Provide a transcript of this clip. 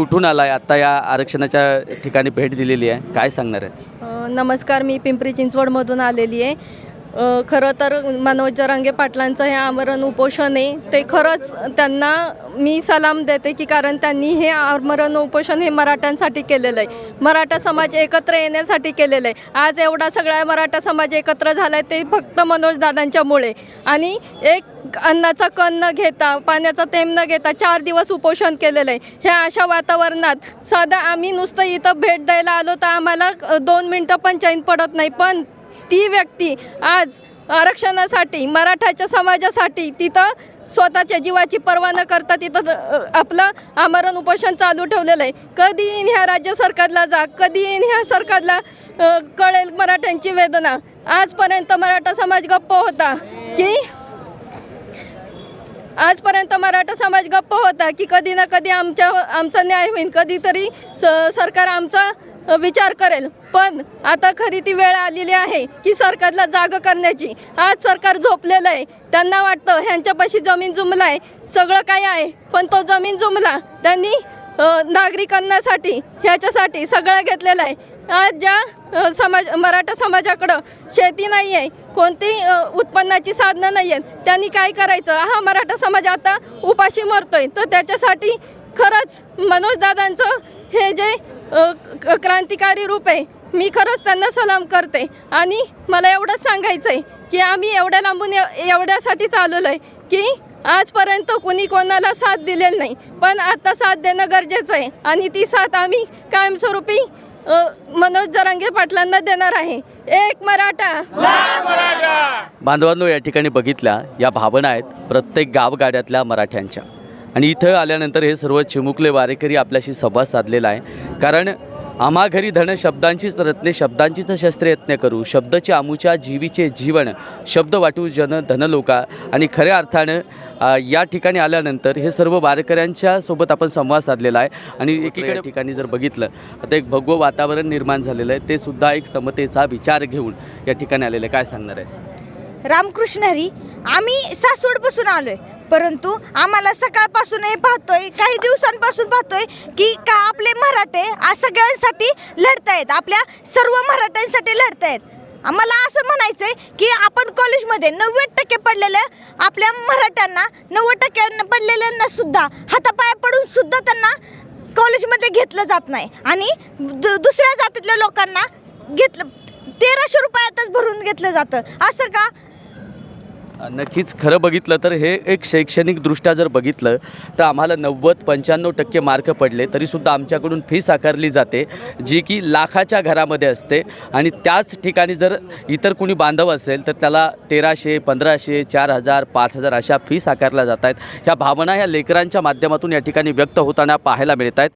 कुठून आला आहे आत्ता या आरक्षणाच्या ठिकाणी भेट दिलेली आहे. काय सांगणार आहे नमस्कार मी पिंपरी चिंचवडमधून आलेली आहे. खरं तर मनोज जरांगे पाटलांचं हे आमरण उपोषण आहे. ते खरंच त्यांना मी सलाम देते की कारण त्यांनी हे आमरण उपोषण हे मराठ्यांसाठी केलेलं आहे. मराठा समाज एकत्र येण्यासाठी केलेलं आहे. आज एवढा सगळा मराठा समाज एकत्र झाला आहे ते फक्त मनोज दादांच्यामुळे. आणि एक अन्नाचा कण न घेता पाण्याचा थेंब न घेता चार दिवस उपोषण केलेलं आहे. ह्या अशा वातावरणात साधा आम्ही नुसतं इथं भेट द्यायला आलो तर आम्हाला दोन मिनटं पण चैन पडत नाही. पण ती व्यक्ती आज आरक्षणासाठी मराठाच्या समाजासाठी तिथं स्वतःच्या जीवाची पर्वा न करता तिथं आपलं आमरण उपोषण चालू ठेवलेलं आहे. कधी येईन ह्या राज्य सरकारला जा कधी येईन ह्या सरकारला कळेल मराठ्यांची वेदना. आजपर्यंत मराठा समाज गप्प होता की आजपर्यंत मराठा समाज गप्प होता की कधी ना कधी आमच्या आमचा न्याय होईल. कधीतरी स सरकार आमचा विचार करेल. पण आता खरी ती वेळ आलेली आहे की सरकारला जाग करण्याची. आज सरकार झोपलेलं आहे. त्यांना वाटतं ह्यांच्यापाशी जमीन जुमला आहे सगळं काय आहे पण तो जमीन जुमला. त्यांनी नागरिकांनासाठी नागरिकांसाठी ह्याच्यासाठी सगळं घेतलेलं आहे. आज ज्या समाज मराठा समाजाकडं शेती नाही आहे कोणती उत्पन्नाची साधनं नाही आहेत त्यांनी काय करायचं? हा मराठा समाज आता उपाशी मरतोय. तर त्याच्यासाठी खरंच मनोजदादांचं हे जे क्रांतिकारी रूप आहे. मी खरंच त्यांना सलाम करते. आणि मला एवढंच सांगायचं आहे की आम्ही एवढ्या लांबून एवढ्यासाठी चालवलं आहे की आजपर्यंत कुणी कोणाला साथ दिलेली नाही. पण आता साथ देणं गरजेचं आहे. आणि ती साथ आम्ही कायमस्वरूपी मनोज जरांगे पाटलांना देणार आहे. एक मराठा. बांधवांनो या ठिकाणी बघितल्या या भावना आहेत प्रत्येक गावगाड्यातल्या मराठ्यांच्या. आणि इथं आल्यानंतर हे सर्व चिमुकले वारेकरी आपल्याशी संवाद साधलेला आहे. कारण आम्हा घरी धन शब्दांचीच रत्ने शब्दांचीच शस्त्रे यत्न करू. शब्दचे आमुच्या जीवीचे जीवन शब्द वाटू जन धनलोका. आणि खऱ्या अर्थानं या ठिकाणी आल्यानंतर हे सर्व वारकऱ्यांच्या सोबत आपण संवाद साधलेला आहे. आणि एकीकडे ठिकाणी जर बघितलं तर एक भगवं वातावरण निर्माण झालेलं आहे. ते सुद्धा एक समतेचा विचार घेऊन या ठिकाणी आलेलं आहे. काय सांगणार आहे रामकृष्ण हरी आम्ही सासवडपासून आलोय. परंतु आम्हाला सकाळपासूनही पाहतोय काही दिवसांपासून पाहतोय की का आपले मराठे आ सगळ्यांसाठी लढतायत आपल्या सर्व मराठ्यांसाठी लढतायत. आम्हाला असं म्हणायचं आहे की आपण कॉलेजमध्ये नव्वद टक्के पडलेल्या आपल्या मराठ्यांना नव्वद टक्के पडलेल्यांना सुद्धा हातापाया पडून सुद्धा त्यांना कॉलेजमध्ये घेतलं जात नाही आणि दु दुसऱ्या जातीतल्या लोकांना घेतलं तेराशे रुपयातच भरून घेतलं जातं. असं का? नक्कीच खरं बघितलं तर हे एक शैक्षणिकदृष्ट्या जर बघितलं तर आम्हाला नव्वद पंच्याण्णव टक्के मार्क पडले तरीसुद्धा आमच्याकडून फीस आकारली जाते जी की लाखाच्या घरामध्ये असते. आणि त्याच ठिकाणी जर इतर कोणी बांधव असेल तर त्याला तेराशे पंधराशे चार हजार पाच हजार अशा फीस आकारल्या जात आहेत. ह्या भावना ह्या लेकरांच्या माध्यमातून या ठिकाणी व्यक्त होताना पाहायला मिळत आहेत.